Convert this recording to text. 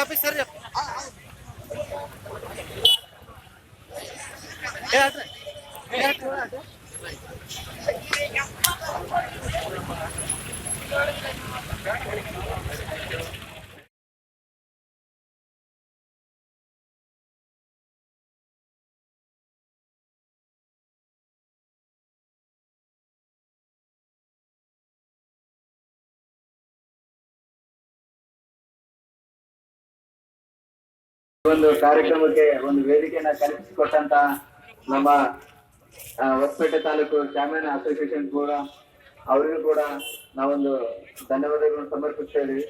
officer ಏ ಅಲ್ರಿ ಏ ಅಲ್ರಿ ಒಂದು ಕಾರ್ಯಕ್ರಮಕ್ಕೆ ಒಂದು ವೇದಿಕೆಯನ್ನ ಕಲ್ಪಿಸಿಕೊಟ್ಟಂತ ನಮ್ಮ ಹೊಸಪೇಟೆ ತಾಲೂಕು ಗ್ರಾಮೀಣ ಅಸೋಸಿಯೇಷನ್ ಕೂಡ ಅವರಿಗೂ ಕೂಡ ನಾವೊಂದು ಧನ್ಯವಾದಗಳನ್ನು ಸಮರ್ಪಿಸ್ತಾ ಇದೀವಿ